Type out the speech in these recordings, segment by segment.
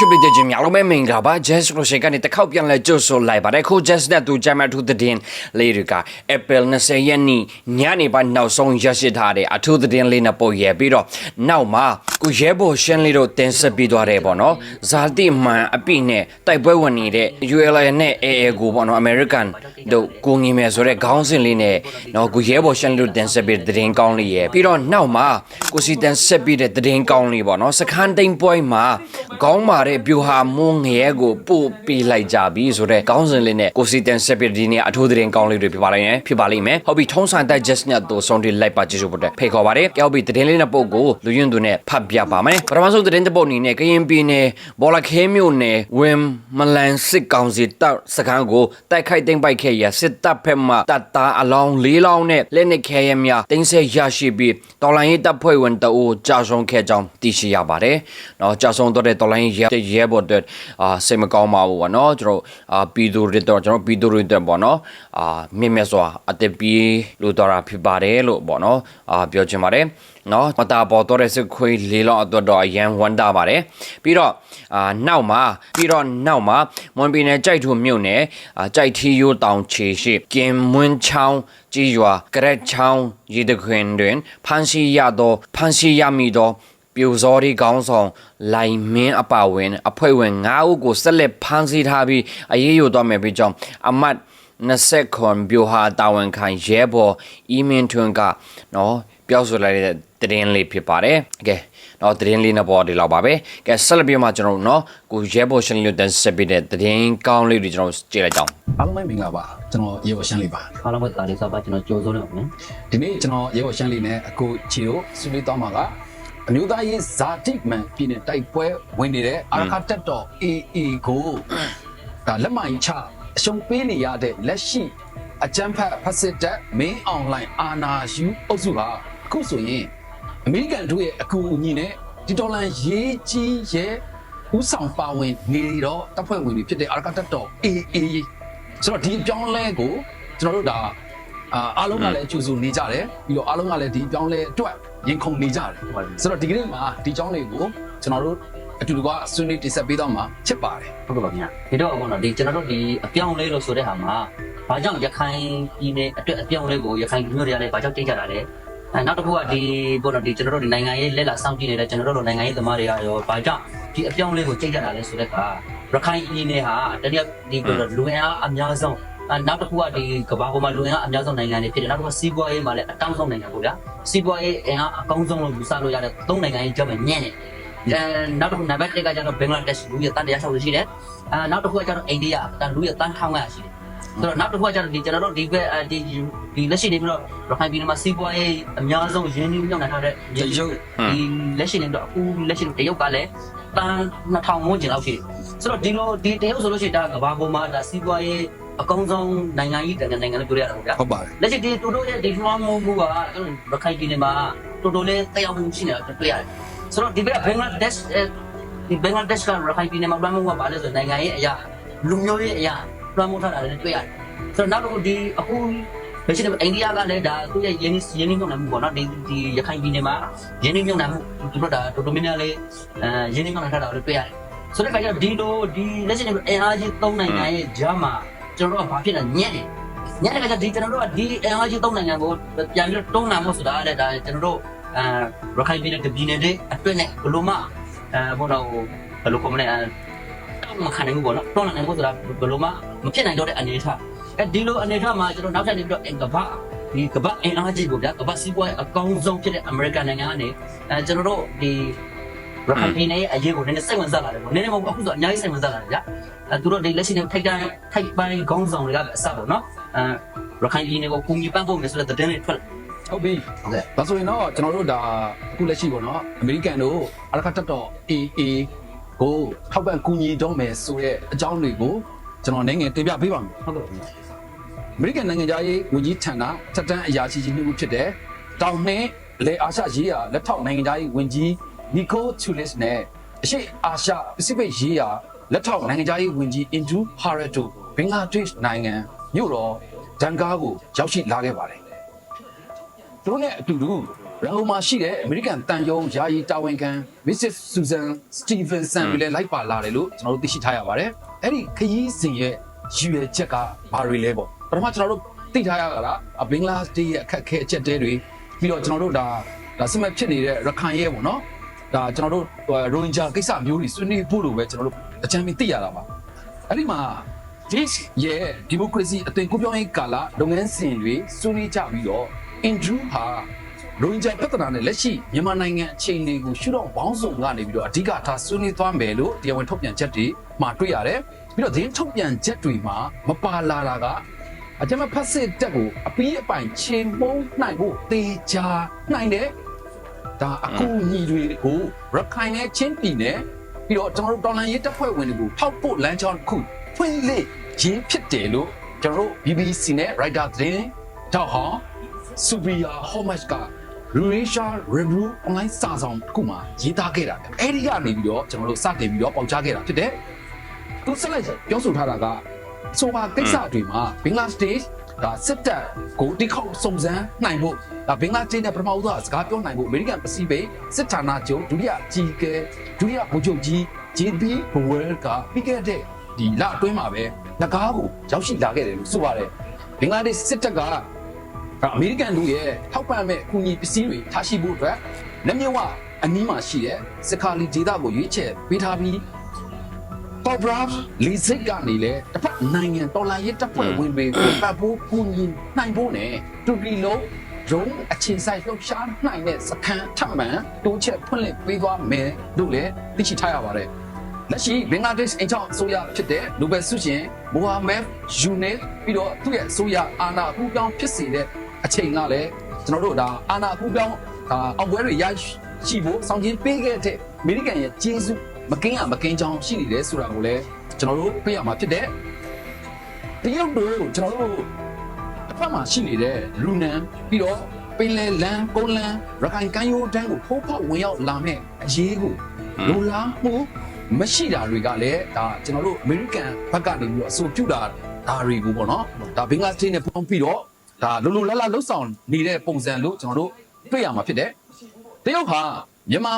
ချစ်ပိတဲ့ချင်းများလုံးပဲမင်္ဂလာပါ Jazz လို့ရှိကနေတစ်ခေါက်ပြန်လဲကြိုဆိုလိုက်ပါတယ်ခု Jazz နဲ့သူဂျမတ်ထူတဲ့တင်လေးတွေက April 20ရက်နေ့ညနေပိုင်းနောက်ဆုံးရရှိထားတဲ့အထူးသတင်းလေးနဲ့ပို့ရဲပြီးတော့နောက်မှာကိုရဲဘော်ရှင်းလေးတို့တင်ဆက်ပြီးသွားတယ်ပေါ့နော်ဇာတိမှန်အပြည့်နဲ့တိုက်ပွဲဝင်နေတဲ့ ULA နဲ့ AA ကိုပေါ့နော် American တို့ကိုငင်မယ်ဆိုတဲ့ခေါင်းစဉ်လေးနဲ့နော်ကိုရဲဘော်ရှင်းလေးတို့တင်ဆက်ပြီးတဲ့သတင်းကောင်းလေးရဲပြီးတော့နောက်မှာကိုစီတင်ဆက်ပြီးတဲ့သတင်းကောင်းလေးပေါ့နော်စခန်းတိန်ပွဲမှာခေါင်းမာတဲ့ပြူဟာမွန်းငရဲကိုပို့ပေးလိုက်ကြပြီဆိုတဲ့ခေါင်းစဉ်လေးနဲ့ကိုစီတင်ဆက်ပြီးဒီနေ့အထူးသတင်းကောင်းလေးတွေဖြစ်ပါလိမ့်မယ်ဖြစ်ပါလိမ့်မယ်ဟုတ်ပြီထုံးစံတိုက် just နဲ့တော့ဆုံးတိလိုက်ပါကြည့်လို့တဲ့ဖိတ်ခေါ်ပါတယ်ကြောက်ပြီသတင်းလေးနဲ့ပုတ်ကိုလူယွန်းသူနဲ့ဖတ်ပြပါမယ်ပထမဆုံးသတင်းတစ်ပုတ်အနေနဲ့ကရင်ပြည်နယ်ဘော်လခဲမြို့နယ်ဝင်းမလန်စစ်ကောင်စီတပ်စခန်းကိုတိုက်ခိုက်သိမ်းပိုက်ခဲ့ရစစ်တပ်ဖက်မှတပ်သားအလောင်း၄လောင်းနဲ့လက်နက်ခဲယမ်းများတင်းဆဲရရှိပြီးတော်လိုင်းရေးတပ်ဖွဲ့ဝင်တအိုးကြာဆုံးခဲ့ကြောင်းသိရှိရပါတယ်။နော်ကြာဆုံးတော့တဲ့တော်လိုင်းရေးရဲဘော်တွေအာစိတ်မကောင်းပါဘူးဗောနော်ကျွန်တော်အာပြည်သူတွေတော့ကျွန်တော်ပြည်သူတွေတော့ဗောနော်အာမြင့်မြတ်စွာအသက်ပြေးလို့တော်တာဖြစ်ပါတယ်လို့ဗောနော်အာပြောချင်ပါတယ်။နော်မတာပေါ်တော့တဲ့စစ်ခွေးလေးလောက်အတွက်တော့အရန်ဝမ်းတာပါတယ်ပြီးတော့အာနောက်မှာပြီးတော့နောက်မှာမွန်ပြည်နယ်ကြိုက်ထုမြို့နယ်အာကြိုက်ထီယိုတောင်ချေရှိကင်မွန်းချောင်းကြီးရွာကရက်ချောင်းရေတခွင်တွင်ဖန်စီရသောဖန်စီရမိသော ပြူစောရီကောင်းဆောင်လိုင်မင်းအပါဝင်အဖွဲ့ဝင်9ဦးကိုဆက်လက်ဖမ်းဆီးထားပြီးအရေးယူတော့မယ်ပြီးကြောင်းအမတ်20ခွန်ပြူဟာတာဝန်ခံရဲဘော်အီမင်ထွန်းကနော်ပြောဆိုလိုက်တဲ့သတင်းလေးဖြစ်ပါတယ်။ကဲတော့သတင်းလေးနဲ့ပေါ်ဒီလောက်ပါပဲ။ကဲဆက်လက်ပြီးမှကျွန်တော်တို့နော်ကိုရဲဘော်ရှင်လေးတင်ဆက်ပြီးတဲ့သတင်းကောင်းလေးတွေကျွန်တော်ကြည့်လိုက်ကြအောင်အားလုံးပဲမင်္ဂလာပါကျွန်တော်ရေဘော်ရှမ်းလေးပါအားလုံးပဲတာလေးစားပါကျွန်တော်ကြိုးစိုးနေပါမယ်ဒီနေ့ကျွန်တော်ရေဘော်ရှမ်းလေးနဲ့အခုချီတို့ဆွေးနွေးသွားမှာက အမျိုးသားရေးဇာတိမန်ပြည်နယ်တိုက်ပွဲဝင်နေတဲ့အာရခတက်တော် AA ကိုဒါလက်မကြီးချအရှုံးပေးနေရတဲ့လက်ရှိအကြမ်းဖက်ဖက်စစ်တပ် main online အာနာယူအုပ်စုကအခုဆိုရင်အမေရိကန်တို့ရဲ့အကူအညီနဲ့ဒီဒေါ်လာရေးကြီးရဲ့ဥဆောင်ပါဝင်နေတော့တပ်ဖွဲ့ဝင်တွေဖြစ်တဲ့အာရခတက်တော် AA ဆိုတော့ဒီအပြောင်းလဲကိုကျွန်တော်တို့ဒါအာအားလုံးကလည်းကြိုဆိုနေကြတယ်ပြီးတော့အားလုံးကလည်းဒီအပြောင်းလဲအတွက် ရင်ခုန်နေကြတယ်ဆိုတော့ဒီကနေ့မှာဒီအကြောင်းလေးကိုကျွန်တော်တို့အတူတကွဆွေးနွေးတင်ဆက်ပေးတော့မှာဖြစ်ပါတယ်ဟုတ်ကဲ့ပါဗျာဒီတော့အခုတော့ဒီကျွန်တော်တို့ဒီအပြောင်းလဲလို့ဆိုတဲ့ဟာမှာဘာကြောင့်ရခိုင်ပြည်နယ်အတွက်အပြောင်းလဲကိုရခိုင်ပြည်နယ်တွေကလည်းဘာကြောင့်တိတ်ကြတာလဲအဲနောက်တစ်ခုကဒီဘောတော့ဒီကျွန်တော်တို့ဒီနိုင်ငံရေးလက်လာစောင့်ကြည့်နေတဲ့ကျွန်တော်တို့နိုင်ငံရေးသမားတွေကရောဘာကြောင့်ဒီအပြောင်းလဲကိုတိတ်ကြတာလဲဆိုတဲ့အခါရခိုင်ပြည်နယ်ဟာတတိယဒီဘောတော့လူဝင်အားအများဆုံးအဲ နောက်တစ်ခုကဒီကမ္ဘာပေါ်မှာလူဝင်အားအများဆုံးနိုင်ငံတွေဖြစ်တယ်နောက်တစ်ခုကစီးပွားရေးမှာလည်းအတောင်းဆုံးနိုင်ငံပေါ့ဗျာစီးပွားရေးအင်အားအကောင်းဆုံးလို့ယူဆလို့ရတဲ့သုံးနိုင်ငံရေးကြောင့်ညံ့နေအဲနောက်တစ်ခုနံပါတ်1ကကျတော့ဘင်္ဂလားဒေ့ရှ်လူရတန်တရား60ရှိတယ်အဲနောက်တစ်ခုကကျတော့အိန္ဒိယတန်လူရတန်1500ရှိတယ်ဆိုတော့နောက်တစ်ခုကကျတော့ဒီကျွန်တော်တို့ဒီဘက်ဒီဒီလက်ရှိနေပြီးတော့ရခိုင်ပြည်နယ်မှာစီးပွားရေးအများဆုံးရင်းနှီးမြှုပ်နှံထားတဲ့ဒီလက်ရှိနေတော့အခုလက်ရှိတရုတ်ကလည်းတန်2000ဝန်းကျင်လောက်ရှိတယ်ဆိုတော့ဒီလိုဒီတရုတ်ဆိုလို့ရှိရင်ဒါကမ္ဘာပေါ်မှာဒါစီးပွားရေး အကောင်းဆုံးနိုင်ငံကြီးနိုင်ငံလို့ပြောရတာပေါ့ဗျာဟုတ်ပါတယ်လက်ရှိဒီတူတိုရဲ့ဒီလွှမ်းမိုးမှုကကျွန်တော်ရခိုင်ပြည်နယ်မှာတူတိုလေးတက်ရောက်မှုရှိနေတာတွေ့ရတယ်ဆိုတော့ဒီဘက်ဘင်္ဂလားဒေ့ရှ်ဒီဘင်္ဂလားဒေ့ရှ်ကရခိုင်ပြည်နယ်မှာလွှမ်းမိုးမှုကပါလဲဆိုနိုင်ငံရေးအရာလူမျိုးရေးအရာလွှမ်းမိုးထားတာလည်းတွေ့ရတယ်ဆိုတော့နောက်တစ်ခုဒီအခုလက်ရှိအိန္ဒိယကလည်းဒါသူ့ရဲ့ရင်းနှီးရင်းနှီးမြှုပ်နှံမှုပေါ့နော်ဒီဒီရခိုင်ပြည်နယ်မှာရင်းနှီးမြှုပ်နှံမှုသူတို့ဒါတော်တော်များများလေးအဲရင်းနှီးမြှုပ်နှံထားတာလည်းတွေ့ရတယ်ဆိုတဲ့အခါကျတော့ဒီလိုဒီလက်ရှိနေအင်အားကြီးသုံးနိုင်ငံရဲ့ဂျာမှာ ကျွန်တော်တို့ကဘာဖြစ်လဲညံ့နေညနေကဒီကျွန်တော်တို့ကဒီအင်အားကြီးသုံးနိုင်ငံကိုပြန်ပြီးတော့တွန်းလှန်ဖို့ဆိုတာလည်းဒါကျွန်တော်တို့အဲရခိုင်ပြည်နယ်ကပြည်နယ်တွေအတွင်းနဲ့ဘလို့မှအဲဘောတော့ဘယ်လိုကောမလဲတောင်းမခံနိုင်ဘူးပေါ့နော်တွန်းလှန်နိုင်ဖို့ဆိုတာဘယ်လိုမှမဖြစ်နိုင်တော့တဲ့အနေအထားအဲဒီလိုအနေအထားမှာကျွန်တော်နောက်ထပ်နေပြီးတော့အင်ကဘာဒီကဘာအင်အားကြီးကိုဗျာကဘာစီးပွားရေးအကောင်းဆုံးဖြစ်တဲ့အမေရိကန်နိုင်ငံကနေအဲကျွန်တော်တို့ဒီ ရခိုင်ပြည်နယ်ရဲ့အရေးကိုနည်းနည်းစိတ်ဝင်စားလာတယ်ပေါ့နည်းနည်းမဟုတ်အခုဆိုအများကြီးစိတ်ဝင်စားလာတယ်ဗျာအဲသူတို့ဒီလက်ရှိနေထိုက်တိုင်းထိုက်ပိုင်းခေါင်းဆောင်တွေကပဲအစပေါ့နော်အဲရခိုင်ပြည်နယ်ကိုကူညီပံ့ပိုးမယ်ဆိုတဲ့သတင်းတွေထွက်ဟုတ်ပြီဟုတ်ကဲ့ဒါဆိုရင်တော့ကျွန်တော်တို့ဒါအခုလက်ရှိပေါ့နော်အမေရိကန်တို့အာရခတက်တော် AA ကိုထောက်ပံ့ကူညီတော့မယ်ဆိုတဲ့အကြောင်းတွေကိုကျွန်တော်နိုင်ငံတင်ပြပေးပါမယ်ဟုတ်ကဲ့အမေရိကန်နိုင်ငံသားရေးဝန်ကြီးဌာနတက်တန်းအရာရှိကြီးနှစ်ဦးဖြစ်တဲ့တောင်နှင်းလေအာရှရေးရာလက်ထောက်နိုင်ငံသားရေးဝန်ကြီး နီကိုချူလစ်နဲ့အရှိအာရှပစိဖိတ်ရေးရာလက်ထောက်နိုင်ငံသားရေးဝန်ကြီးအင်ဒရူးဟာရက်တို့ဘင်္ဂလားဒေ့ရှ်နိုင်ငံမြို့တော်ဒန်ကာကိုရောက်ရှိလာခဲ့ပါတယ်သူတို့နဲ့အတူတူရန်ကုန်မှာရှိတဲ့အမေရိကန်တန်ယုံယာယီတာဝန်ခံ Mrs. Susan Stevenson ကိုလည်းလိုက်ပါလာတယ်လို့ကျွန်တော်တို့သိရှိထားရပါတယ်။အဲ့ဒီခရီးစဉ်ရဲ့ရည်ရွယ်ချက်ကဘာတွေလဲပေါ့။ပထမကျွန်တော်တို့သိထားရတာကဘင်္ဂလားဒေ့ရှ်ရဲ့အခက်အခဲအချက်တဲတွေပြီးတော့ကျွန်တော်တို့ဒါဒါစမတ်ဖြစ်နေတဲ့ရခိုင်ရဲ့ပေါ့နော်။ ဒါကျွန်တော်တို့ရိုဟင်ဂျာကိစ္စမျိုးတွေဆွေးနွေးဖို့လိုပဲကျွန်တော်တို့အကြံဉာဏ်သိရတာပါ။အဲ့ဒီမှာ this ရဲ့ဒီမိုကရေစီအသွင်ကူးပြောင်းရေးကာလလုပ်ငန်းစဉ်တွေဆွေးနွေးကြပြီးတော့ Andrew ဟာရိုဟင်ဂျာပြဿနာနဲ့လက်ရှိမြန်မာနိုင်ငံအခြေအနေကိုရှုတော့ဘောင်းစုံကနေပြီးတော့အဓိကထားဆွေးနွေးသွားမယ်လို့တရားဝင်ထုတ်ပြန်ချက်တွေမှာတွေ့ရတယ်။ပြီးတော့သတင်းထုတ်ပြန်ချက်တွေမှာမပါလာတာကအကြမ်းဖက်စစ်တပ်ကိုအပီးအပိုင်ချိန်မုံနိုင်ဖို့တေချာနိုင်တယ်။ ဒါအကူအညီတွေကိုရခိုင်နဲ့ချင်းပြည်နယ်ပြီးတော့ကျွန်တော်တို့တော်လန်ရေးတပ်ဖွဲ့ဝင်တွေကိုထောက်ဖို့လမ်းကြောင်းတစ်ခုဖွင့်လှစ်ရင်းဖြစ်တယ်လို့ကျွန်တော်တို့ BBC နဲ့ Writer သတင်းတောက်ဟောင်း Superior Homage က Eurasia Review online စာဆောင်တစ်ခုမှာရေးသားခဲ့တာပဲအဲ့ဒီကနေပြီးတော့ကျွန်တော်တို့စတင်ပြီးတော့ပေါက်ကြားခဲ့တာဖြစ်တယ်သူဆက်လက်ပြောဆိုထားတာကဆိုပါကိစ္စတွေမှာဘင်္ဂလား ဒေ့ရှ်ဒါစစ်တပ်ကိုတိခောက်စုံစမ်းနိုင်ဖို့ဒါဘင်္ဂလားဒေ့ရှ်နဲ့ပထမဦးဆုံးစကားပြောနိုင်ဖို့အမေရိကန်ပစိဖိတ်စစ်ဌာနချုပ်ဒုတိယအကြီးအကဲဒုတိယဗိုလ်ချုပ်ကြီး JB Powell ကပြီးခဲ့တဲ့ဒီလအတွင်းမှာပဲငကားကိုရောက်ရှိလာခဲ့တယ်လို့ဆိုပါတယ်ဘင်္ဂလားဒေ့ရှ်စစ်တပ်ကအမေရိကန်လူရဲ့ထောက်ပံ့မဲ့အကူအညီပစ္စည်းတွေထားရှိဖို့အတွက်လက်မြဝအနီးမှာရှိတဲ့စကာလီဒေတာကိုရွေးချယ်ပေးထားပြီး Top Brass လီစိတ်ကနေလဲတစ်ဖက်နိုင်ငံတော်လိုင်းရေးတပ်ဖွဲ့ဝင်တွေကိုပတ်ဖို့ကူညီနိုင်ဖို့နဲ့တူပီလုံးဒရုန်းအခြေဆိုင်လှုပ်ရှားနိုင်တဲ့စကန်ထပ်မံတိုးချက်ဖွင့်လှစ်ပေးသွားမယ်လို့လည်းသိရှိထားရပါတယ်။လက်ရှိဘင်္ဂလားဒေ့ရှ်အင်ချောင်းအစိုးရဖြစ်တဲ့နိုဘယ်ဆုရှင်မိုဟာမက်ယူနစ်ပြီးတော့သူ့ရဲ့အစိုးရအာဏာအကူပြောင်းဖြစ်စေတဲ့အချိန်ကလည်းကျွန်တော်တို့ဒါအာဏာအကူပြောင်းဒါအောက်ပွဲတွေရရှိဖို့ဆောင်ကျင်းပေးခဲ့တဲ့အမေရိကန်ရဲ့ကျေးဇူး မကင်းရမကင်းကြောင်းရှိနေတယ်ဆိုတာကိုလည်းကျွန်တော်တို့ပြရမှာဖြစ်တဲ့တရုတ်တို့ကျွန်တော်တို့အဖက်မှာရှိနေတဲ့လူနံပြီးတော့ပင်လယ်လမ်းကုန်းလမ်းရခိုင်ကမ်းရိုးတန်းကိုဖိုးဖောက်ဝင်ရောက်လာမဲ့အရေးကိုလိုလားမှုမရှိတာတွေကလည်းဒါကျွန်တော်တို့အမေရိကန်ဘက်ကနေပြီးတော့အဆိုပြုတာဒါတွေကိုပေါ့နော်ဒါဘင်္ဂလားဒေ့ရှ်နဲ့ပေါင်းပြီးတော့ဒါလိုလိုလားလားလှုပ်ဆောင်နေတဲ့ပုံစံလို့ကျွန်တော်တို့တွေ့ရမှာဖြစ်တယ်တရုတ်ဟာမြန်မာ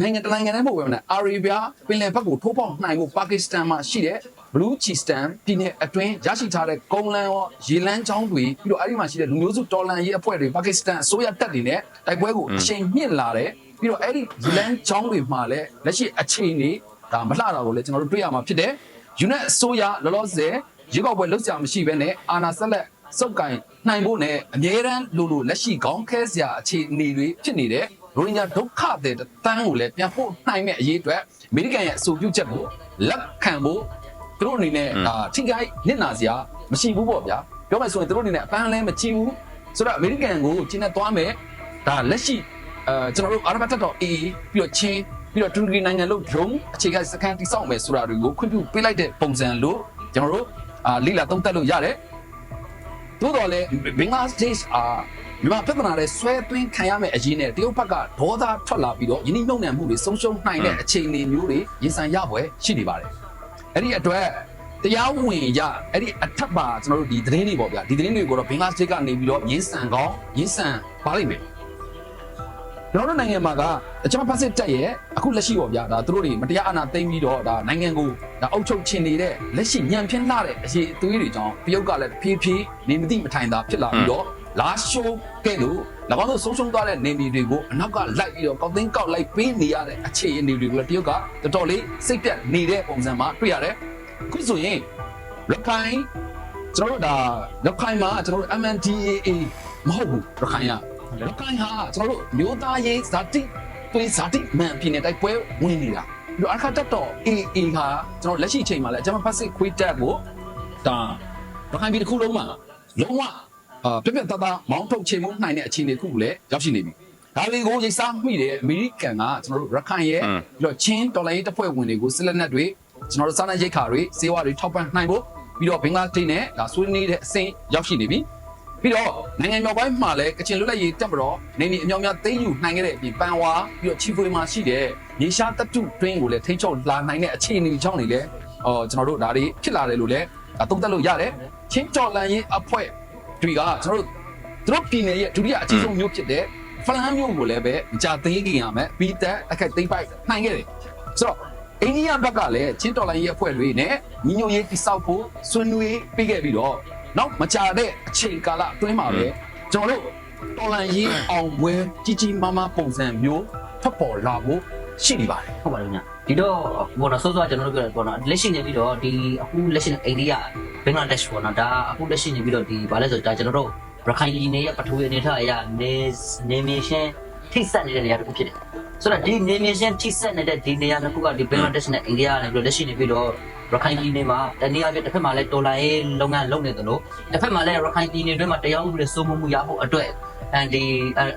နိုင်ငံတနိုင်ငံတိုင်းမဟုတ်ဘဲနဲ့အာရေဗျပင်လယ်ဘက်ကိုထိုးပေါက်နိုင်ဖို့ပါကစ္စတန်မှာရှိတဲ့ Blue Chistan ပြည်နယ်အတွင်းရရှိထားတဲ့ကုန်းလမ်းရောရေလမ်းကြောင်းတွေပြီးတော့အဲ့ဒီမှာရှိတဲ့လူမျိုးစုတော်လှန်ရေးအဖွဲ့တွေပါကစ္စတန်အစိုးရတပ်တွေနဲ့တိုက်ပွဲကိုအရှိန်မြင့်လာတယ်ပြီးတော့အဲ့ဒီရေလမ်းကြောင်းတွေမှာလည်းလက်ရှိအခြေအနေဒါမလှတာကိုလည်းကျွန်တော်တို့တွေ့ရမှာဖြစ်တယ်။ UNET အစိုးရလောလောဆယ်ရေကောက်ပွဲလုံးစရာမရှိဘဲနဲ့အာနာဆက်လက်စုပ်ကင်နိုင်ဖို့နဲ့အမြဲတမ်းလိုလိုလက်ရှိခေါင်းခဲစရာအခြေအနေတွေဖြစ်နေတဲ့ ရိုဟင်ဂျာဒုက္ခတဲ့တန်းကိုလည်းပြန်ဖို့နိုင်မဲ့အရေးအတွက်အမေရိကန်ရဲ့အဆိုပြုချက်ကိုလက်ခံဖို့သူတို့အနေနဲ့ဒါထိခိုက်နစ်နာစရာမရှိဘူးပေါ့ဗျာပြောမယ်ဆိုရင်သူတို့အနေနဲ့အပန်းလဲမကြည့်ဘူးဆိုတော့အမေရိကန်ကိုကျင်းနဲ့သွားမယ်ဒါလက်ရှိအဲကျွန်တော်တို့အာရဗတ်တက်တော့ AA ပြီးတော့ချင်းပြီးတော့တူရကီနိုင်ငံလို့ drone အခြေခံစကန်တိစောက်မယ်ဆိုတာတွေကိုခွင့်ပြုပေးလိုက်တဲ့ပုံစံလို့ကျွန်တော်တို့အာလိလာသုံးသပ်လို့ရတယ်သို့တော်လည်းဘင်္ဂလားဒေ့ရှ်အာ မြန်မာပြဿနာတွေဆွဲသွင်းခံရမယ့်အရေးနဲ့တရုတ်ဘက်ကဒေါသထွက်လာပြီးတော့ယင်းနှိမ့်နှံမှုတွေဆုံးရှုံးနိုင်တဲ့အခြေအနေမျိုးတွေရင်ဆိုင်ရပွဲရှိနေပါတယ်အဲ့ဒီအတွက်တရားဝင်ရအဲ့ဒီအထက်ပါကျွန်တော်တို့ဒီသတင်းတွေပေါ့ဗျာဒီသတင်းတွေကိုတော့ဘင်္ဂလားဒေ့ရှ်ကနေပြီးတော့ရင်းဆန်ကောင်းရင်းဆန်ပါလိမ့်မယ်ကျွန်တော်တို့နိုင်ငံမှာကအကြမ်းဖက်စစ်တပ်ရဲ့အခုလက်ရှိပေါ့ဗျာဒါသူတို့တွေမတရားအာဏာသိမ်းပြီးတော့ဒါနိုင်ငံကိုဒါအုပ်ချုပ်ချင်နေတဲ့လက်ရှိညံပြင်းလာတဲ့အရေးအသွေးတွေကြောင့်တရုတ်ကလည်းဖြည်းဖြည်းနေမသိမထိုင်တာဖြစ်လာပြီးတော့ လာရှိုးကဲ့သို့၎င်းတို့ဆုံးရှုံးသွားတဲ့နေပြည်တွေကိုအနောက်ကလိုက်ပြီးတော့ကောက်သိန်းကောက်လိုက်ပေးနေရတဲ့အခြေအနေတွေကိုလည်းတရုတ်ကတော်တော်လေးစိတ်ပြတ်နေတဲ့ပုံစံမှာတွေ့ရတယ်ခုဆိုရင်ရခိုင်ကျွန်တော်တို့ဒါရခိုင်မှာကျွန်တော်တို့ MNDAA မဟုတ်ဘူးရခိုင်ကရခိုင်ဟာကျွန်တော်တို့မျိုးသားရေးဇာတိသွေးဇာတိမှန်ပြည်နယ်တိုက်ပွဲဝင်နေတာပြီးတော့အခါတက်တော့ AA ဟာကျွန်တော်လက်ရှိအချိန်မှာလည်းအကြမ်းဖက်စစ်ခွေးတက်ကိုဒါရခိုင်ပြည်တစ်ခုလုံးမှာလုံးဝအာ ပြက်ပြက်တသားမောင်းထုတ်ချိန်မှုနိုင်တဲ့အခြေအနေတစ်ခုကိုလည်းရောက်ရှိနေပြီဒါတွေကိုရိတ်စားမိတဲ့အမေရိကန်ကကျွန်တော်တို့ရခိုင်ရဲ့ပြီးတော့ချင်းတော်လိုင်းရေးတပ်ဖွဲ့ဝင်တွေကိုစစ်လက်နက်တွေကျွန်တော်တို့စားနပ်ရိက္ခာတွေစေဝါတွေထောက်ပံ့နိုင်ဖို့ပြီးတော့ဘင်္ဂလားဒေ့ရှ်နဲ့ဒါဆွေးနွေးတဲ့အဆင့်ရောက်ရှိနေပြီပြီးတော့နိုင်ငံမြောက်ပိုင်းမှာလည်းကချင်လွတ်လပ်ရေးတပ်မတော်နေနေအများများသိမ်းယူနိုင်ခဲ့တဲ့အပြင်ပန်ဝါပြီးတော့ချီဖွေမှာရှိတဲ့ရေရှားတပ်တုတွင်းကိုလည်းထိန်းချုပ်လာနိုင်တဲ့အခြေအနေကြောင့်နေလေအော်ကျွန်တော်တို့ဒါတွေဖြစ်လာတယ်လို့လည်းဒါသုံးသပ်လို့ရတယ်ချင်းကြော်လန်ရေးအဖွဲ့ တွေကကျွန်တော်တို့သူတို့ပြည်နယ်ရဲ့ဒုတိယအကြီးဆုံးမြို့ဖြစ်တဲ့ဖလန်မျိုးကိုလည်းပဲမကြသေးခင်ရမယ်ပြီးသက်အခက်သိမ့်ပိုက်နိုင်ခဲ့တယ်ဆိုတော့အိန္ဒိယဘက်ကလည်းချင်းတော်လိုင်းရဲ့အဖွဲ့တွေနဲ့ညီညွတ်ရေးတိစောက်ဖို့ဆွေးနွေးပြီးခဲ့ပြီးတော့နောက်မကြတဲ့အချိန်ကာလအတွင်းမှာပဲကျွန်တော်တို့တော်လိုင်းရေးအောင်ပွဲကြီးကြီးမားမားပုံစံမျိုးဖတ်ပေါ်လာဖို့ ရှိနေပါတယ်ဟုတ်ပါတယ်ခင်ဗျဒီတော့ဘောနော်စောစောကျွန်တော်တို့ပြောတယ်ဘောနော်လက်ရှိနေပြီးတော့ဒီအခုလက်ရှိနေအိန္ဒိယဘင်္ဂလားဒေ့ရှ်ဘောနော်ဒါအခုလက်ရှိနေပြီးတော့ဒီဘာလဲဆိုတော့ဒါကျွန်တော်တို့ရခိုင်ပြည်နယ်ရဲ့ပထဝီအနေထားအရာနေနေမင်းရှင်းထိစက်နေတဲ့နေရာတစ်ခုဖြစ်တယ်ဆိုတော့ဒီနေမင်းရှင်းထိစက်နေတဲ့ဒီနေရာတစ်ခုကဒီဘင်္ဂလားဒေ့ရှ်နဲ့အိန္ဒိယနဲ့ပြီးတော့လက်ရှိနေပြီးတော့ရခိုင်ပြည်နယ်မှာတနည်းအားဖြင့်တစ်ဖက်မှာလည်းဒေါ်လာရေးလုပ်ငန်းလုပ်နေတယ်လို့တစ်ဖက်မှာလည်းရခိုင်ပြည်နယ်တွင်းမှာတရားဥပဒေစိုးမိုးမှုရဖို့အတွက်အဲဒီ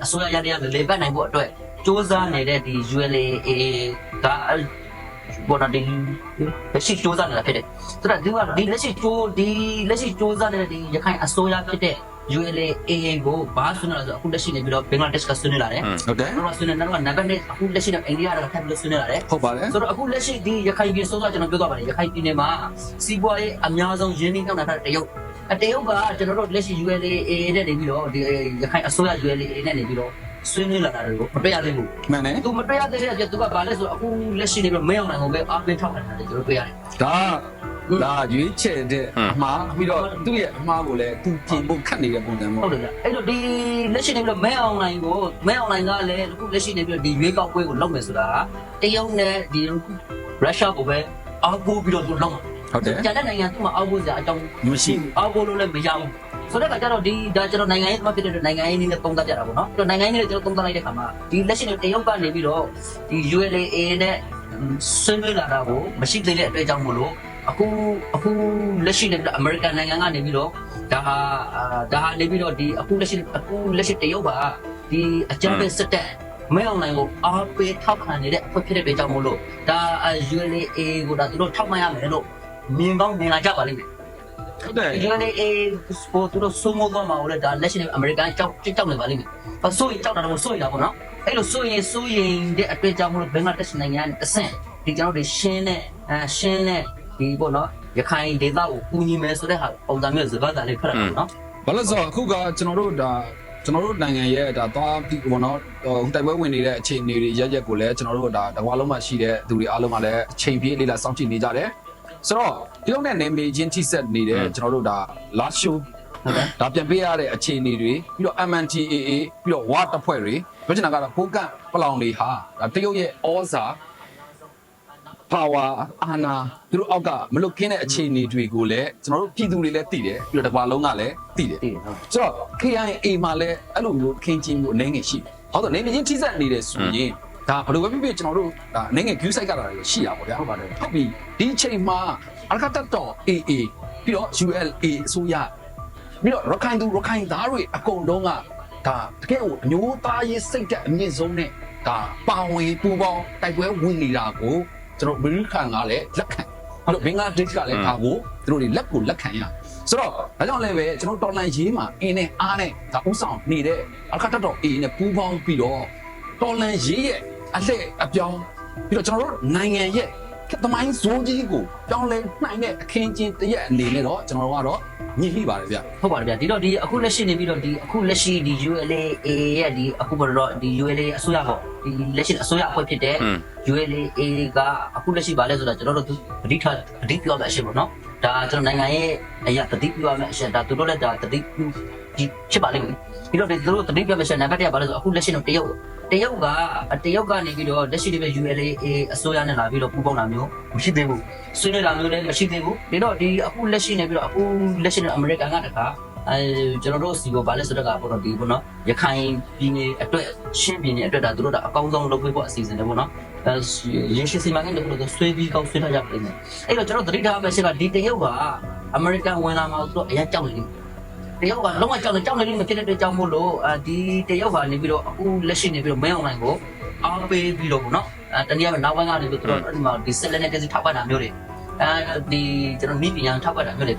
အစိုးရရတဲ့လေပတ်နိုင်ဖို့အတွက် စူးစမ်းနေတဲ့ဒီ ULAA ကဘောနော်ဒီလက်ရှိစူးစမ်းနေတာဖြစ်တယ်ဆိုတော့ဒီကဒီလက်ရှိစူးဒီလက်ရှိစူးစမ်းနေတဲ့ဒီရခိုင်အစိုးရဖြစ်တဲ့ ULAA ကိုဘာဆွနေလဲဆိုအခုလက်ရှိနေပြီးတော့ဘင်္ဂလားဒေ့ရှ်ကဆွနေလာတယ်ဟုတ်တယ်ဘင်္ဂလားဆွနေတယ်ကနံပါတ်နဲ့အခုလက်ရှိနေအိန္ဒိယကထပ်ပြီးဆွနေလာတယ်ဟုတ်ပါတယ်ဆိုတော့အခုလက်ရှိဒီရခိုင်ပြည်စိုးစားကျွန်တော်ပြောသွားပါတယ်ရခိုင်ပြည်နယ်မှာစီးပွားရေးအများဆုံးရင်းနှီးနှောင့်နှံထားတဲ့တရုတ်အတရုတ်ကကျွန်တော်တို့လက်ရှိ ULAA နဲ့နေပြီးတော့ဒီရခိုင်အစိုးရ ULAA နဲ့နေပြီးတော့ ဆွေးနွေးလာတာတွေကိုမတွေ့ရသေးဘူးမှန်တယ်သူမတွေ့ရသေးတဲ့အတွက်သူကဘာလဲဆိုတော့အခုလက်ရှိနေပြီးတော့မင်းအောင်နိုင်ကိုပဲအားပေးထောက်ခံတာတွေကျွန်တော်တွေ့ရတယ်ဒါဒါရွေးချယ်တဲ့အမှားပြီးတော့သူ့ရဲ့အမှားကိုလည်းသူပြင်ဖို့ခတ်နေတဲ့ပုံစံဟုပေါ့တ်တယ်ဗျအဲ့တော့ဒီလက်ရှိနေပြီးတော့မဲအွန်လိုင်းကိုမဲအွန်လိုင်းကလည်းအခုလက်ရှိနေပြီးတော့ဒီရွေးကောက်ပွဲကိုလုပ်မယ်ဆိုတာတရုတ်နဲ့ဒီရုရှားကိုပဲအားကိုးပြီးတော့သူလုပ်မှာဟုတ်တယ်ကျန်တဲ့နိုင်ငံသူ့မှာအောက်ဖို့စရာအကြောင်းမရှိဘူးအောက်ဖို့လို့လည်းမရဘူး ဆိုတဲ့အခါကျတော့ဒီဒါကျွန်တော်နိုင်ငံရေးသမားဖြစ်တဲ့အတွက်နိုင်ငံရေးနည်းနဲ့ပုံသတ်ကြတာပေါ့နော်အဲ့တော့နိုင်ငံရေးနည်းနဲ့ကျွန်တော်ပုံသတ်လိုက်တဲ့အခါမှာဒီလက်ရှိနေတရုတ်ကနေပြီးတော့ဒီ ULA နဲ့ဆွေးနွေးလာတာကိုမရှိသေးတဲ့အတွက်ကြောင့်မို့လို့အခုအခုလက်ရှိနေပြီးတော့အမေရိကန်နိုင်ငံကနေပြီးတော့ဒါဟာအာဒါဟာနေပြီးတော့ဒီအခုလက်ရှိအခုလက်ရှိတရုတ်ပါဒီအကြမ်းဖက်စစ်တပ်မဲအောင်နိုင်ကိုအားပေးထောက်ခံနေတဲ့အဖွဲ့ဖြစ်တဲ့အတွက်ကြောင့်မို့လို့ဒါ ULA ကိုဒါသူတို့ထောက်မှန်ရမယ်လို့မြင်ကောင်းမြင်လာကြပါလိမ့်မယ် ဟုတ်တယ်ဒီလိုလေအေးစပို့သူတို့စုံမသွားမှာလေဒါလက်ရှိအမေရိကန်ကြောက်ကြောက်နေပါလိမ့်မယ်။အဆိုရင်ကြောက်တာတော့ဆိုရင်တာပေါ့နော်။အဲ့လိုဆိုရင်ဆိုရင်တဲ့အတွက်ကြောင့်မလို့ဘင်္ဂလားဒေ့ရှ်နိုင်ငံအဆင့်ဒီကျွန်တော်တို့ရှင်းတဲ့အဲရှင်းတဲ့ဒီပေါ့နော်ရခိုင်ဒေသကိုကူညီမယ်ဆိုတဲ့ဟာပုံစံမျိုးစကားသာလေးဖတ်ရအောင်နော်ဘာလို့ဆိုတော့အခုကကျွန်တော်တို့ဒါကျွန်တော်တို့နိုင်ငံရဲ့ဒါသွားပြီးဘောနော်ဟိုတိုက်ပွဲဝင်နေတဲ့အခြေအနေတွေရက်ရက်ကိုလည်းကျွန်တော်တို့ဒါတကွာလုံးမှာရှိတဲ့သူတွေအားလုံးကလည်းအချိန်ပြည့်လေးလာစောင့်ကြည့်နေကြတယ် ဆိုတော့တရုတ်နဲ့နေမေချင်းထိဆက်နေတဲ့ကျွန်တော်တို့ဒါ last show ဟုတ်တယ်ဒါပြန်ပေးရတဲ့အခြေအနေတွေပြီးတော့ MNTAA ပြီးတော့ WA တပ်ဖွဲ့တွေပြောချင်တာကတော့ကိုကန့်ပလောင်တွေဟာဒါတရုတ်ရဲ့ဩဇာ power အာဏာသူတို့အောက်ကမလွတ်ခင်းတဲ့အခြေအနေတွေကိုလည်းကျွန်တော်တို့ပြည်သူတွေလည်းသိတယ်ပြီးတော့တစ်ပါလုံးကလည်းသိတယ်သိတယ်ဟုတ်ဆိုတော့ KIA မှာလည်းအဲ့လိုမျိုးခင်းချင်းမျိုးအနေငယ်ရှိတယ်။ဟုတ်တော့နေနေချင်းထိစပ်နေတယ်ဆိုရင် ဒါဘယ်လိုပဲဖြစ်ဖြစ်ကျွန်တော်တို့ဒါအနေငယ် view site ကတာတွေရှိရပါဗျာ။ဟုတ်ပါတယ်။ဟုတ်ပြီ။ဒီအချိန်မှာအရကတတ်တော် AA ပြီးတော့ ULA အစိုးရပြီးတော့ရခိုင်သူရခိုင်သားတွေအကုန်လုံးကဒါတကယ်ကိုအမျိုးသားရေးစိတ်ဓာတ်အမြင့်ဆုံးနဲ့ဒါပါဝင်ပူပေါင်းတိုက်ပွဲဝင်နေတာကိုကျွန်တော်အမေရိကန်ကလည်းလက်ခံအဲ့တော့ဘင်္ဂလားဒေ့ရှ်ကလည်းဒါကိုသူတို့တွေလက်ကိုလက်ခံရဆိုတော့ဒါကြောင့်လည်းပဲကျွန်တော်တော်လန်ရေးမှာအင်းနဲ့အားနဲ့ဒါဥဆောင်နေတဲ့အခါတတော်အေးနဲ့ပူးပေါင်းပြီးတော့တော်လန်ရေးရဲ့ အလှည့်အပြောင်းပြီးတော့ကျွန်တော်တို့နိုင်ငံရဲ့သမိုင်းဇိုးကြီးကိုပြောင်းလဲနိုင်တဲ့အခင်းကျင်းတစ်ရက်အနေနဲ့တော့ကျွန်တော်တို့ကတော့ညှိမိပါတယ်ဗျဟုတ်ပါတယ်ဗျာဒီတော့ဒီအခုလက်ရှိနေပြီးတော့ဒီအခုလက်ရှိဒီ ULA ရဲ့ဒီအခုဘယ်တော့ဒီ ULA အစိုးရပေါ့ဒီလက်ရှိအစိုးရအဖွဲ့ဖြစ်တဲ့ ULA ကအခုလက်ရှိပါလဲဆိုတော့ကျွန်တော်တို့ပဋိဌာပဋိပြောမယ့်အရှင်းပေါ့နော်ဒါကျွန်တော်နိုင်ငံရဲ့အရာပဋိပြောမယ့်အရှင်းဒါသူတို့လည်းဒါပဋိဒီဖြစ်ပါလိမ့်မယ်ပြီးတော့ဒီသူတို့ပဋိပြောမယ့်အရှင်းနံပါတ်1ပါလဲဆိုအခုလက်ရှိတော့တရုတ် တရုတ်ကတရုတ်ကနေပြီးတော့လက်ရှိတွေပဲ ULA အစိုးရနဲ့လာပြီးတော့ပူးပေါင်းတာမျိုးမရှိသေးဘူးဆွေးနွေးတာမျိုးလည်းမရှိသေးဘူးဒီတော့ဒီအခုလက်ရှိနေပြီးတော့အခုလက်ရှိနေအမေရိကန်ကတခါအဲကျွန်တော်တို့စီကိုဗာလဲဆိုတော့ကပေါ့နော်ဒီပေါ့နော်ရခိုင်ပြည်နယ်အတွက်ရှင်းပြည်နယ်အတွက်ဒါသူတို့ကအကောင်းဆုံးလုပ်ပေးဖို့အစီအစဉ်တွေပေါ့နော်အဲရင်းရှိစီမံကိန်းတွေပေါ့နော်ဆွေးပြီးကောင်းဆွေးထားကြပါလိမ့်မယ်အဲ့တော့ကျွန်တော်သတိထားမယ့်ရှက်ကဒီတရုတ်ကအမေရိကန်ဝင်လာမှာဆိုတော့အရင်ကြောက်နေတယ် တရုတ်ကလုံးဝကြောက်နေကြောက်နေလို့မဖြစ်တဲ့အတွက်ကြောင့်မို့လို့အဲဒီတရုတ်ကနေပြီးတော့အခုလက်ရှိနေပြီးတော့မင်းအောင်နိုင်ကိုအားပေးပြီးတော့ပေါ့နော်အဲတနည်းအားဖြင့်နောက်ပိုင်းကနေပြီးတော့ဒီမှာဒီဆက်လက်နဲ့တစီထောက်ပံ့တာမျိုးတွေအဲဒီကျွန်တော်မိပညာထောက်ပံ့တာမျိုးတွေ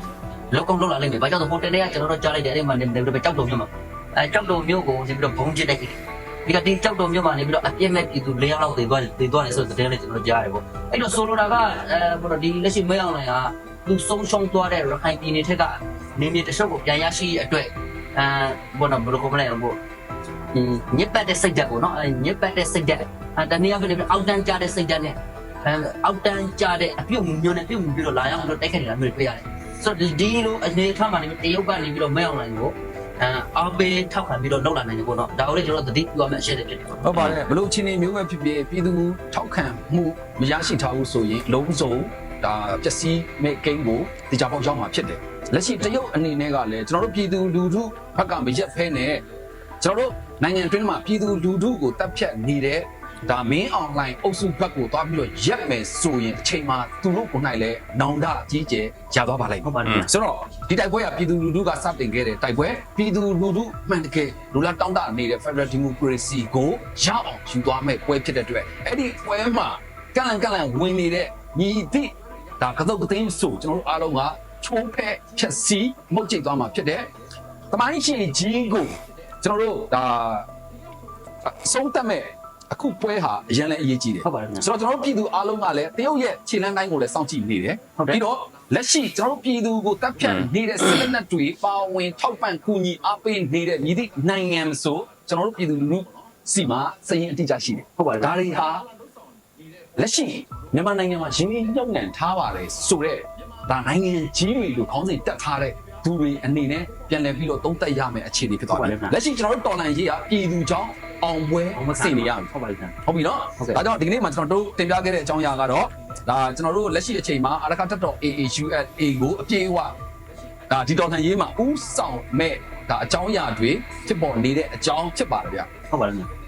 လောက်ကုန်လောက်လာလိမ့်မယ်။ဘာကြောင့်လဲဟိုတယ်တွေကကျွန်တော်တို့ကြားလိုက်တယ်အဲ့ဒီမှာနေပြီးတော့ကြောက်တုံမျိုးမှာအဲကြောက်တုံမျိုးကိုနေပြီးတော့ဘုံကျစ်တိုက်တယ်။ဒီကဒီကြောက်တုံမျိုးမှာနေပြီးတော့အပြစ်မဲ့ပြည်သူ၄ယောက်လောက်သေသွားတယ်သေသွားတယ်ဆိုတဲ့တဲ့လေးကျွန်တော်ကြားရတယ်ပေါ့။အဲ့တော့ဆိုလိုတာကအဲဘောဒီလက်ရှိမဲအောင်လိုက်ဟာ သူဆုံးရှုံးသွားတဲ့ရခိုင်ပြည်နယ်ထက်ကနေမြေတရှုပ်ကိုပြန်ရရှိရအတွက်အဲဘောနော်ဘယ်လိုကောမလဲဘောဒီညစ်ပတ်တဲ့စိတ်ဓာတ်ပေါ့နော်အဲညစ်ပတ်တဲ့စိတ်ဓာတ်အဲတနည်းအားဖြင့်အောက်တန်းကြတဲ့စိတ်ဓာတ်နဲ့အဲအောက်တန်းကြတဲ့အပြုတ်မျိုးနဲ့ပြုတ်ပြီးတော့လာရောက်လို့တိုက်ခိုက်နေတာမျိုးတွေ့ရတယ်ဆိုတော့ဒီလိုအနေထားမှာနေတရုတ်ကနေပြီးတော့မဲအောင်နိုင်ကိုအဲအားပေးထောက်ခံပြီးတော့လောက်လာနိုင်တယ်ပေါ့နော်ဒါကိုလည်းကျွန်တော်သတိပြုရမယ့်အချက်တွေဖြစ်တယ်ပေါ့ဟုတ်ပါတယ်ဘလို့ချင်းနေမျိုးပဲဖြစ်ဖြစ်ပြည်သူထောက်ခံမှုမရရှိထားဘူးဆိုရင်လုံးစုံ ဒါပျက်စီးမဲ့ကိန်းကိုဒီကြပေါက်ရောက်မှာဖြစ်တယ်လက်ရှိတရုတ်အနေနဲ့ကလည်းကျွန်တော်တို့ပြည်သူလူထုဘက်ကမရက်ဖဲနဲ့ကျွန်တော်တို့နိုင်ငံအတွင်းမှာပြည်သူလူထုကိုတပ်ဖြတ်နေတဲ့ဒါမင်း online အုပ်စုဘက်ကိုသွားပြီးတော့ရက်မယ်ဆိုရင်အချိန်မှာသူတို့ကိုယ်၌လည်းနောင်တကြီးကျယ်ရသွားပါလိမ့်မယ်ဟုတ်ပါတယ်ဆိုတော့ဒီတိုက်ပွဲကပြည်သူလူထုကစတင်ခဲ့တဲ့တိုက်ပွဲပြည်သူလူထုမှန်တကယ်လူလာတောင်းတနေတဲ့ Federal Democracy ကိုရအောင်ယူသွားမဲ့ပွဲဖြစ်တဲ့အတွက်အဲ့ဒီပွဲမှာကန့်လန့်ကန့်လန့်ဝင်နေတဲ့ညီသည့် ဒါကတုတ်ကသိန်းဆိုကျွန်တော်တို့အားလုံးကချိုးဖဲဖြက်စီးမှုတ်ကျိတ်သွားမှာဖြစ်တဲ့တမိုင်းရှင်ကြီးကိုကျွန်တော်တို့ဒါအဆုံးတတ်မဲ့အခုပွဲဟာအရင်လည်းအရေးကြီးတယ်ဟုတ်ပါတယ်ခင်ဗျဆိုတော့ကျွန်တော်တို့ပြည်သူအားလုံးကလည်းတရုတ်ရဲ့ခြေလမ်းတိုင်းကိုလည်းစောင့်ကြည့်နေတယ်ဟုတ်တယ်ပြီးတော့လက်ရှိကျွန်တော်တို့ပြည်သူကိုတပ်ဖြတ်နေတဲ့စစ်လက်နက်တွေပါဝင်ထောက်ပံ့ကူညီအားပေးနေတဲ့မြည်သည့်နိုင်ငံမဆိုကျွန်တော်တို့ပြည်သူလူထုစီမှာစည်ရင်အတိအကျရှိတယ်ဟုတ်ပါတယ်ဒါတွေဟာ လက်ရှိမြန်မာနိုင်ငံမှာရင်းနှီးမြှုပ်နှံထားပါတယ်ဆိုတော့ဒါနိုင်ငံကြီးတွေလို့ခေါင်းစဉ်တက်ထားတဲ့သူတွေအနေနဲ့ပြန်လည်ပြီးတော့သုံးသပ်ရမယ်အခြေအနေဖြစ်သွားတယ်လက်ရှိကျွန်တော်တို့တော်လန်ရေးကပြည်သူကြောင့်အောင်ပွဲစင်နေရပြီဟုတ်ပါတယ်ခင်ဗျဟုတ်ပြီနော်ဟုတ်ကဲ့ဒါကြောင့်ဒီကနေ့မှာကျွန်တော်တို့တင်ပြခဲ့တဲ့အကြောင်းအရာကတော့ဒါကျွန်တော်တို့လက်ရှိအချိန်မှာအရကတက်တော် AAUSA ကိုအပြည့်အဝဒါဒီတော်ခံရေးမှာဥဆောင်မဲ့ဒါအကြောင်းအရာတွေဖြစ်ပေါ်နေတဲ့အကြောင်းဖြစ်ပါတယ်ဗျဟုတ်ပါတယ်ခင်ဗျ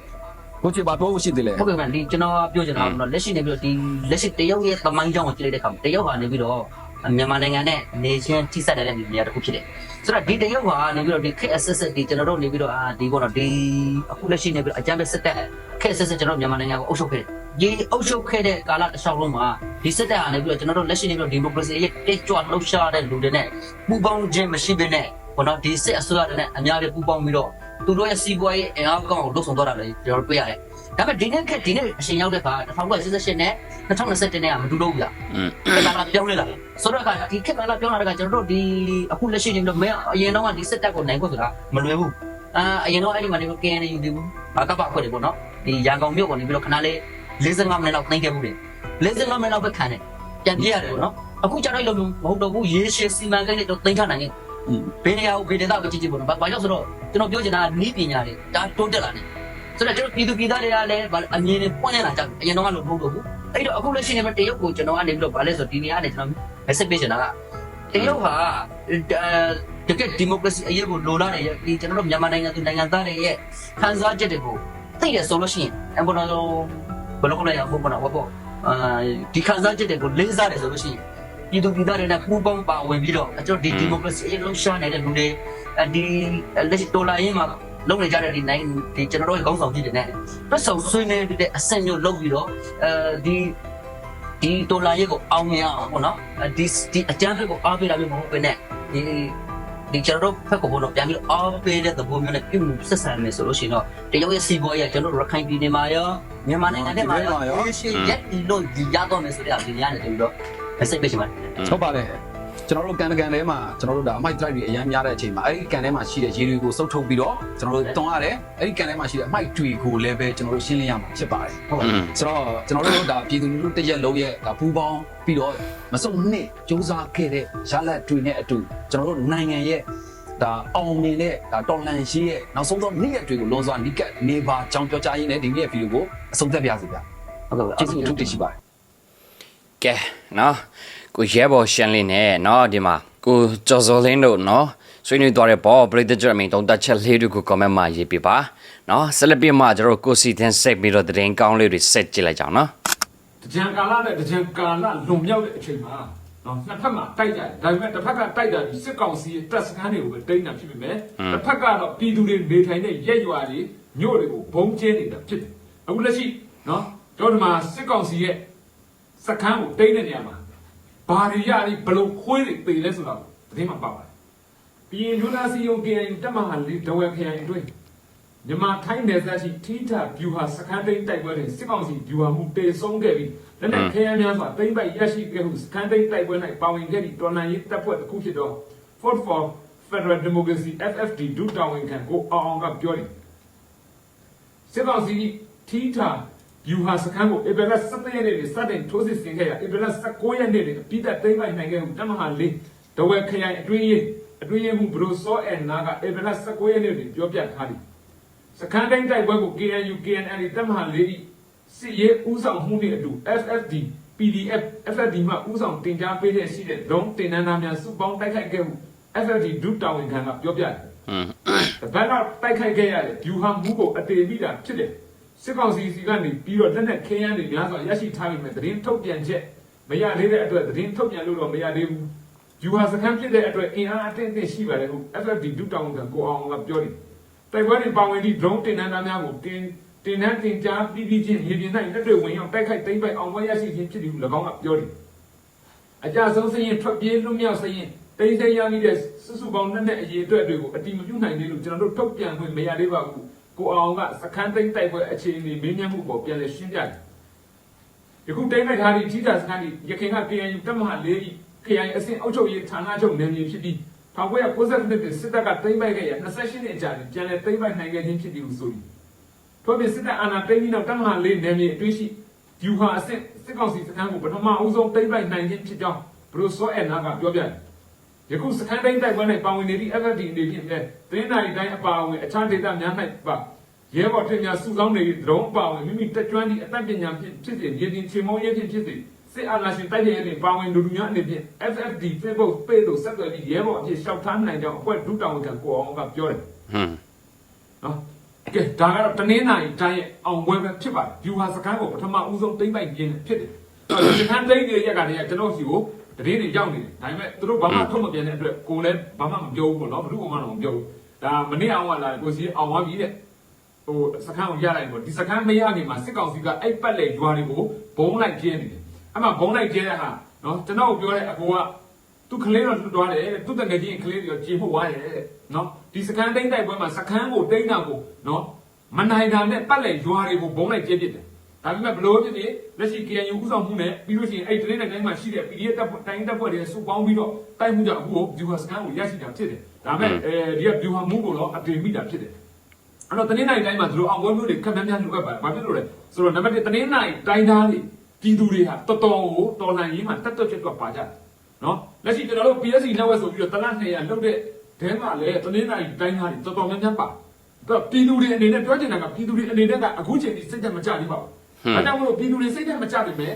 ကိုချေပါတော့ရှိသေးလေဟုတ်ကဲ့ဗျဒီကျွန်တော်ပြောချင်တာကတော့လက်ရှိနေပြီးတော့ဒီလက်ရှိတရုတ်ရဲ့သမိုင်းကြောင်းကိုကြည့်လိုက်တဲ့အခါမှာတရုတ်ဟာနေပြီးတော့မြန်မာနိုင်ငံနဲ့နေချင်းထိစပ်တဲ့နေရာတစ်ခုဖြစ်တယ်ဆိုတော့ဒီတရုတ်ဟာနေပြီးတော့ဒီခက်အဆက်ဆက်ဒီကျွန်တော်တို့နေပြီးတော့အာဒီပေါ့နော်ဒီအခုလက်ရှိနေပြီးတော့အကြမ်းဖက်စစ်တပ်ခက်အဆက်ဆက်ကျွန်တော်မြန်မာနိုင်ငံကိုအုပ်ချုပ်ခဲ့တယ်ဒီအုပ်ချုပ်ခဲ့တဲ့ကာလတစ်လျှောက်လုံးမှာဒီစစ်တပ်ဟာနေပြီးတော့ကျွန်တော်တို့လက်ရှိနေပြီးတော့ဒီမိုကရေစီရဲ့တိတ်ကြွလှုပ်ရှားတဲ့လူတွေနဲ့ပူးပေါင်းခြင်းမရှိဘဲနဲ့ဘောနော်ဒီစစ်အစိုးရတွေနဲ့အများကြီးပူးပေါင်းပြီးတော့ သူတို့ရဲ့စီးပွားရေးအင်အားကောင်းကိုလှုပ်ဆောင်တော့တာလည်းကျွန်တော်တို့တွေ့ရတယ်ဒါပေမဲ့ဒီနေ့ခက်ဒီနေ့အချိန်ရောက်တဲ့အခါ1988နဲ့2021နဲ့ကမတူတော့ဘူးလားอืมခက်လာပြောင်းလဲလာတယ်ဆိုတော့ကဒီခက်လာပြောင်းလာတဲ့ကကျွန်တော်တို့ဒီအခုလက်ရှိနေလို့မင်းအရင်တော့ကဒီစစ်တပ်ကိုနိုင်ဖို့ဆိုတာမလွယ်ဘူးအာအရင်တော့အဲ့ဒီမှာနေ KNU ဒီဘူးဘာကပခွက်တွေပေါ့နော်ဒီရန်ကုန်မြို့ကနေပြီးတော့ခဏလေး45မိနစ်လောက်နှိမ့်ခဲ့မှုတွေ45မိနစ်လောက်ပဲခံတယ်ပြန်ပြရတယ်ပေါ့နော်အခုကျတော့လို့မဟုတ်တော့ဘူးရေရှည်စီမံကိန်းတွေတော့သိမ်းထားနိုင်တယ် ဘယ်နေရာကိုဘယ်ဒေသကိုကြည့်ကြည့်ပေါ့နော်ဘာကြောင့်ဆိုတော့ကျွန်တော်ပြောချင်တာကနီးပညာတွေဒါတိုးတက်လာတယ်ဆိုတော့ကျွန်တော်ပြည်သူပြည်သားတွေကလည်းအမြင်နဲ့ပွင့်နေတာကြောင့်အရင်တော့ကလို့မဟုတ်တော့ဘူးအဲ့တော့အခုလက်ရှိနေမှာတရုတ်ကိုကျွန်တော်ကနေပြီးတော့ဗာလဲဆိုဒီနေရာကနေကျွန်တော် message ပေးချင်တာကတရုတ်ဟာတကယ်ဒီမိုကရေစီအရေးကိုလိုလားနေရဲ့ဒီကျွန်တော်တို့မြန်မာနိုင်ငံသူနိုင်ငံသားတွေရဲ့ခံစားချက်တွေကိုသိတယ်ဆိုလို့ရှိရင်အပေါ်တော့ဘယ်လိုလဲရဖို့မနာဘောအာဒီခံစားချက်တွေကိုလေးစားတယ်ဆိုလို့ရှိရင် ပြည်သူပြည်သားတွေနဲ့ပူးပေါင်းပါဝင်ပြီးတော့ကျွန်တော်ဒီဒီမိုကရေစီအရေးလှုပ်ရှားနေတဲ့လူတွေဒီလက်ရှိဒေါ်လာရင်းမှာလုံနေကြတဲ့ဒီနိုင်ဒီကျွန်တော်တို့ရဲ့ကောင်းဆောင်ကြီးတွေနဲ့ပတ်စုံဆွေးနွေးတဲ့အဆင့်မျိုးလုပ်ပြီးတော့အဲဒီဒီဒေါ်လာရဲ့ကိုအောင်မြင်အောင်ပေါ့နော်ဒီဒီအကြမ်းဖက်ကိုအားပေးတာမျိုးမဟုတ်ဘဲနဲ့ဒီဒီကျွန်တော်တို့ဖက်ကိုပေါ့နော်ပြန်ပြီးအားပေးတဲ့သဘောမျိုးနဲ့ပြုမှုဆက်ဆံမယ်ဆိုလို့ရှိရင်တော့တရုတ်ရဲ့စီးပွားရေးကျွန်တော်တို့ရခိုင်ပြည်နယ်မှာရောမြန်မာနိုင်ငံထဲမှာရောရှိရက်လို့ဒီရတော့မယ်ဆိုတဲ့အပြင်ရတယ်တူတော့ message ပေးချင်ပါတယ်ဟုတ်ပါတယ်ကျွန်တော်တို့ကန်တကန်ထဲမှာကျွန်တော်တို့ဒါအမိုက်ဒရိုက်တွေအများများတဲ့အချိန်မှာအဲ့ဒီကန်ထဲမှာရှိတဲ့ရေတွေကိုစုပ်ထုတ်ပြီးတော့ကျွန်တော်တို့တွန်းရတယ်အဲ့ဒီကန်ထဲမှာရှိတဲ့အမိုက်တွေကိုလည်းပဲကျွန်တော်တို့ရှင်းလင်းရမှာဖြစ်ပါတယ်ဟုတ်ပါอืဘူးมဆိုတော့ကျွန်တော်တို့ဒါပြည်သူလူထုတရက်လုံးရဲ့ဒါပူးပေါင်းပြီးတော့မစုံနှစ်စူးစမ်းခဲ့တဲ့ရလဒ်တွေနဲ့အတူကျွန်တော်တို့နိုင်ငံရဲ့ဒါအောင်မြင်တဲ့ဒါတော်လန်ရှိရဲ့နောက်ဆုံးသောနေ့ရက်တွေကိုလွန်စွာနီးကပ်နေပါကြောင်းပြောကြားရင်းနဲ့ဒီနေ့ဗီဒီယိုကိုအဆုံးသတ်ပြစီဗျာဟုတ်ကဲ့ကျေးဇူးအထူးတင်ရှိပါတယ် ကဲနော်ကိုရဲဘော်ရှန်လင်းနဲ့နော်ဒီမှာကိုကျော်စောလင်းတို့နော်ဆွေးနွေးသွားတဲ့ပေါ်ပရိသတ်ကြအမိန်တုံးတက်ချက်လေးတွေကို comment မှာရေးပြပါနော်ဆက်လက်ပြမှာကျွန်တော်ကိုစီတင်ဆက်ပြီးတော့တရင်ကောင်းလေးတွေဆက်ကြည့်လိုက်ကြအောင်နော်တကြံကာလနဲ့တကြံကာလလွန်မြောက်တဲ့အချိန်မှာနော်နှစ်ဖက်မှာတိုက်ကြတယ်ဒါပေမဲ့တစ်ဖက်ကတိုက်တာဒီစစ်ကောင်စီရဲ့တပ်စခန်းတွေကိုပဲတိန်းတာဖြစ်ပေမဲ့တစ်ဖက်ကတော့ပြည်သူတွေနေထိုင်တဲ့ရက်ရွာတွေမြို့တွေကိုဘုံကျင်းနေတာဖြစ်တယ်အခုလက်ရှိနော်ကျွန်တော်ဒီမှာစစ်ကောင်စီရဲ့ စခန်းကိုတိန်းတဲ့နေရာမှာဘာတွေရလိဘလို့ခွေးတွေပေလဲဆိုတာကိုသတင်းမှာပါပါတယ်ပြည်ရင်ယူနာစီယုံ KNU တပ်မဟာလေးဒဝဲခရိုင်အတွင်းမြန်မာထိုင်းနယ်စပ်ရှိထိထဗျူဟာစခန်းသိမ်းတိုက်ပွဲတွင်စစ်ကောင်စီဗျူဟာမှုတေဆုံးခဲ့ပြီးလက်နက်ခဲယမ်းများစွာသိမ်းပိုက်ရရှိခဲ့ဟုစခန်းသိမ်းတိုက်ပွဲ၌ပါဝင်ခဲ့သည့်တော်လှန်ရေးတပ်ဖွဲ့တစ်ခုဖြစ်သော Fort for Federal Democracy FFD ဒုတာဝန်ခံကိုအောင်အောင်ကပြောသည်စစ်ကောင်စီထီထာ ယူဟာစခန်းကိုဧပြီလ17ရက်နေ့စတင်ထိုးစစ်ဆင်ခဲ့ရဧပြီလ19ရက်နေ့အပိသက်သိမ်းပိုက်နိုင်ခဲ့မှုတမဟာလေးတဝက်ခရိုင်အတွင်းရေးအတွင်းရေးမှုဘရိုစောအန်နာကဧပြီလ19ရက်နေ့တွင်ပြောပြထားသည်စခန်းတိုင်းတိုက်ပွဲကို KNU KNL တပ်မဟာလေးစစ်ရေးဦးဆောင်မှုနဲ့အတူ FFD PDF FFD မှဦးဆောင်တင်ကြားပေးတဲ့ရှိတဲ့ဒုံးတင်နန်းသားများစုပေါင်းတိုက်ခိုက်ခဲ့မှု FFD ဒုတာဝန်ခံကပြောပြတယ်อืม။တပတ်ကတိုက်ခိုက်ခဲ့ရတဲ့ယူဟာမှုကိုအတေမိတာဖြစ်တယ်။ စစ်ကောင်စီစီကနေပြီးတော့လက်နက်ခင်းရမ်းတွေများစွာရရှိထားပြီးမြဲသတင်းထုတ်ပြန်ချက်မရသေးတဲ့အတွက်သတင်းထုတ်ပြန်လို့တော့မရသေးဘူး။ယူဟာစခန်းဖြစ်တဲ့အတွက်အင်အားအသင့်အသင့်ရှိပါတယ်ဟု FFD ဒုတာဝန်ခံကိုအောင်ကပြောတယ်။တိုက်ပွဲတွေပါဝင်သည့် drone တင်နန်းသားများကိုတင်တင်နန်းတင်ကြားပြီးပြီးချင်းရေပြင်၌လက်တွေဝင်ရောက်တိုက်ခိုက်သိမ်းပိုက်အောင်ပွဲရရှိခြင်းဖြစ်တယ်ဟု၎င်းကပြောတယ်။အကြဆုံးစရင်ထွက်ပြေးလွတ်မြောက်စရင်တိတ်ဆိတ်ရမိတဲ့စုစုပေါင်းနှစ်နဲ့အရေးအတွက်တွေကိုအတိမပြုနိုင်သေးလို့ကျွန်တော်တို့ထုတ်ပြန်ခွင့်မရသေးပါဘူး။ ကိုအောင်ကစခန်းသိမ်းတိုက်ပွဲအခြေအနေမင်းမြတ်မှုပေါ်ပြန်လည်ရှင်းပြတယ်။ယခုတိတ်ပိုက်ထားသည့်ထိတာစခန်းဒီရခိုင်က KNU တပ်မဟာ၄ဤ KNU အဆင့်အုပ်ချုပ်ရေးဌာနချုပ်နယ်မြေဖြစ်ပြီး1990နှစ်တွင်စစ်တပ်ကသိမ်းပိုက်ခဲ့ရ28နှစ်ကြာပြန်လည်သိမ်းပိုက်နိုင်ခဲ့ခြင်းဖြစ်သည်ဟုဆိုသည်ထို့ပြင်စစ်တပ်အာဏာသိမ်းပြီးနောက်တမဟာလေးနယ်မြေအတွင်းရှိယူဟာအစစ်စစ်ကောင်စီစခန်းကိုပထမအဦးဆုံးသိမ်းပိုက်နိုင်ခြင်းဖြစ်ကြောင်းဘရိုဆိုအန်နာကပြောပြတယ်။ ယခုစခန်းတိုင်းတိုက်ပွဲ၌ပါဝင်နေသည့် FFD အနေဖြင့်လည်းသတင်းနာရီတိုင်းအပါအဝင်အခြားဒေသများ၌ပါရဲဘော်ထင်များစုဆောင်းနေသည့်ဒရုန်းအပါအဝင်မိမိတက်ကြွသည့်အတတ်ပညာဖြင့်ဖြစ်စေရည်ရင်ချေမောရေးဖြင့်ဖြစ်စေစစ်အာဏာရှင်တိုက်ခိုက်ရေးတွင်ပါဝင်လူလူများအနေဖြင့် FFD Facebook page သို့ဆက်သွယ်ပြီးရဲဘော်အဖြစ်ရှောက်ထားနိုင်ကြောင်းအဖွဲ့ဒုတာဝန်ခံကိုအောင်ကပြောတယ်ဟွန်းနော်ကဲဒါကတော့တနင်္လာရီတိုင်းရဲ့အောင်ပွဲပဲဖြစ်ပါတယ်ဗျူဟာစကန်ကိုပထမဦးဆုံးသိမ့်ပိုက်ခြင်းဖြစ်တယ်အဲ့တော့ဒီစကန်သိမ့်နေတဲ့ရက်ကတည်းကကျွန်တော်စီကို တရင်တွေရောက်နေတယ်ဒါပေမဲ့သူတို့ဘာမှထုတ်မပြန်တဲ့အတွက်ကိုယ်လည်းဘာမှမပြောဘူးပေါ့နော်ဘယ်သူမှတော့မပြောဘူးဒါမနေ့အောင်ကလာကိုစီအောင်သွားပြီတဲ့ဟိုစကန်ကိုရလိုက်ပေါ့ဒီစကန်မရခင်မှာစစ်ကောင်စီကအဲ့ပတ်လေရွာတွေကိုဘုံလိုက်ကျင်းနေတယ်အဲ့မှာဘုံလိုက်ကျင်းတဲ့ဟာနော်ကျွန်တော်ပြောတဲ့အကိုကသူကလေးတော့လွတ်သွားတယ်သူတငယ်ချင်းကလေးတွေတော့ကြေမှုသွားတယ်တဲ့နော်ဒီစကန်တိမ့်တိုက်ပွဲမှာစကန်ကိုတိမ့်တာကိုနော်မနိုင်တာနဲ့ပတ်လက်ရွာတွေကိုဘုံလိုက်ကျင်းပစ်တယ် ဒါပေမဲ့ဘလို့ဖြစ်ဖြစ်လက်ရှိ KNU ဥဆောင်မှုနဲ့ပြီးလို့ရှိရင်အဲ့ဒီတိုင်းတိုင်းမှာရှိတဲ့ PDF တပ်ဖွဲ့တိုင်းတပ်ဖွဲ့တွေစုပေါင်းပြီးတော့တိုက်မှုကြောင့်အခုကို viewer စကန်ကိုရရှိတာဖြစ်တယ်ဒါပေမဲ့အဲဒီက viewer မှုကိုတော့အတင်မိတာဖြစ်တယ်အဲ့တော့တနင်္လာရီတိုင်းမှာသူတို့အောင်ပွဲမျိုးတွေခက်များများလုပ်အပ်ပါတယ်ဘာဖြစ်လို့လဲဆိုတော့နံပါတ်1တနင်္လာရီတိုင်းသားတွေပြည်သူတွေဟာတော်တော်ကိုတော်လှန်ရေးမှာတက်တက်ချက်တော့ပါကြတယ်နော်လက်ရှိကျွန်တော်တို့ PSC network ဆိုပြီးတော့တနတ်200လောက်တဲ့ဒဲမှာလည်းတနင်္လာရီတိုင်းသားတွေတော်တော်များများပါတော့ပြည်သူတွေအနေနဲ့ပြောချင်တာကပြည်သူတွေအနေနဲ့ကအခုချိန်ထိစိတ်သက်မကြသေးပါဘူး အဲကြောင့်မလို့ပြည်သူတွေစိတ်သက်မကြပေမဲ့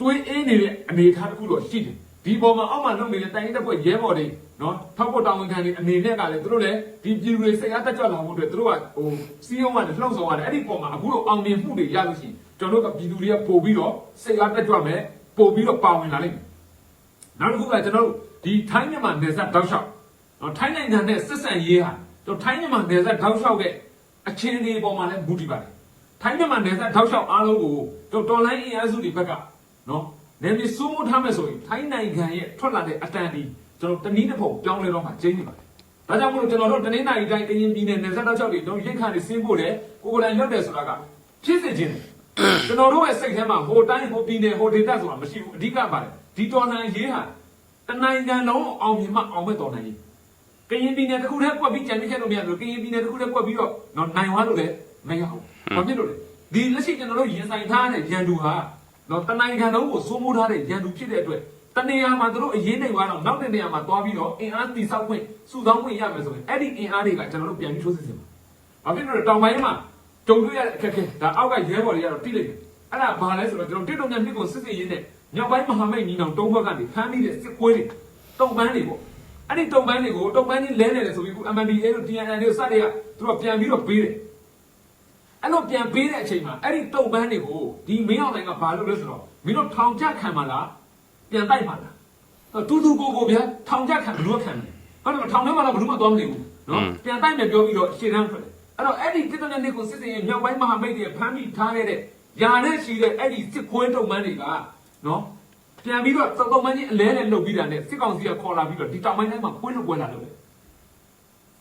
တွေးအေးနေတဲ့အနေအထားတစ်ခုတော့ရှိတယ်ဒီပေါ်မှာအောက်မှာလုပ်နေတဲ့တိုင်းတပ်ဖွဲ့ရဲဘော်တွေနော်ထောက်ဖို့တာဝန်ခံတွေအနေနဲ့ကလည်းသူတို့လည်းဒီပြည်သူတွေစိတ်အားတက်ကြွလာဖို့အတွက်သူတို့ကဟိုစီးရုံးကနေလှုပ်ဆောင်ရတယ်အဲ့ဒီပေါ်မှာအခုတော့အောင်မြင်မှုတွေရလို့ရှိရင်ကျွန်တော်တို့ကပြည်သူတွေကပို့ပြီးတော့စိတ်အားတက်ကြွမယ်ပို့ပြီးတော့ပါဝင်လာလိမ့်မယ်နောက်တစ်ခုကကျွန်တော်တို့ဒီထိုင်းမြန်မာနယ်စပ်တောက်လျှောက်နော်ထိုင်းနိုင်ငံနဲ့ဆက်ဆံရေးဟာကျွန်တော်ထိုင်းမြန်မာနယ်စပ်တောက်လျှောက်ရဲ့အခြေအနေပေါ်မှာလည်းမူတည်ပါတယ် ထိုင်းမြန်မာနယ်စပ်တောက်လျှောက်အားလုံးကိုကျွန်တော်တော်လိုင်းအင်အားစုတွေဘက်ကနော်နယ်မြေစိုးမိုးထားမယ်ဆိုရင်ထိုင်းနိုင်ငံရဲ့ထွက်လာတဲ့အတန်ဒီကျွန်တော်တနည်းတစ်ပုံပြောင်းလဲတော့မှကျင်းနေပါတယ်ဒါကြောင့်မို့လို့ကျွန်တော်တို့တနင်္လာရီတိုင်းကရင်ပြည်နယ်နယ်စပ်တောက်လျှောက်တွေတော့ရိတ်ခါတွေဆင်းဖို့လေကိုကိုယ်တိုင်ရွတ်တယ်ဆိုတာကဖြစ်စေခြင်းတယ်ကျွန်တော်တို့ရဲ့စိတ်ထဲမှာဟိုတိုင်းဟိုပြည်နယ်ဟိုဒေသဆိုတာမရှိဘူးအဓိကပါတယ်ဒီတော်လှန်ရေးဟာတနိုင်ငံလုံးအောင်မြင်မှအောင်မဲ့တော်လှန်ရေးကရင်ပြည်နယ်တစ်ခုတည်းကွက်ပြီးကြံနေခဲ့လို့မရဘူးကရင်ပြည်နယ်တစ်ခုတည်းကွက်ပြီးတော့တော့နိုင်သွားလို့လည်းမရဘူး ဘာဖြစ်လို့လဲဒီလက်ရှိကျွန်တော်တို့ရင်ဆိုင်ထားတဲ့ရန်သူဟာတော့တနိုင်ငံလုံးကိုစိုးမိုးထားတဲ့ရန်သူဖြစ်တဲ့အတွက်တနေရာမှာတို့အရင်နေသွားတော့နောက်တဲ့နေရာမှာသွားပြီးတော့အင်အားတိဆောက်ခွင့်စုဆောင်းခွင့်ရမယ်ဆိုရင်အဲ့ဒီအင်အားတွေကကျွန်တော်တို့ပြန်ပြီးထိုးစစ်ဆင်ပါဘာဖြစ်လို့လဲတောင်ပိုင်းမှာကြုံတွေ့ရတဲ့အခက်အခဲဒါအောက်ကရဲဘော်တွေကတော့တိလိုက်တယ်အဲ့ဒါဘာလဲဆိုတော့ကျွန်တော်တိတုံညနှစ်ကိုစစ်စစ်ရင်းနဲ့မြောက်ပိုင်းမဟာမိတ်ညီနောင်တုံးဘက်ကနေဖမ်းမိတဲ့စစ်ကွေးတွေတုံပန်းတွေပေါ့အဲ့ဒီတုံပန်းတွေကိုတုံပန်းကြီးလဲနေတယ်ဆိုပြီးခု MNDA တို့ TNN တို့စတဲ့ကသူတို့ပြန်ပြီးတော့ပေးတယ် အဲ့လိုပြန်ပေးတဲ့အချိန်မှာအဲ့ဒီတုံပန်းတွေကိုဒီမင်းအောင်နိုင်ကဘာလုပ်လဲဆိုတော့မင်းတို့ထောင်ချခံမှာလားပြန်တိုက်မှာလားတူတူကိုကိုဗျာထောင်ချခံဘလို့ခံတယ်ဟုတ်တယ်ထောင်ထဲမှာတော့ဘလို့မှသွားမနေဘူးနော်ပြန်တိုက်မယ်ပြောပြီးတော့ရှေ့တန်းထွက်တယ်အဲ့တော့အဲ့ဒီတစ်တနက်နေ့ကိုစစ်စင်ရဲ့မြောက်ပိုင်းမဟာမိတ်တွေဖမ်းမိထားခဲ့တဲ့ယာနဲ့ရှိတဲ့အဲ့ဒီစစ်ခွေးတုံမန်းတွေကနော်ပြန်ပြီးတော့တုံမန်းကြီးအလဲနဲ့လှုပ်ပြီးတာနဲ့စစ်ကောင်စီကခေါ်လာပြီးတော့ဒီတောင်ပိုင်းတိုင်းမှာခွေးလို့ပွဲလာလို့လေ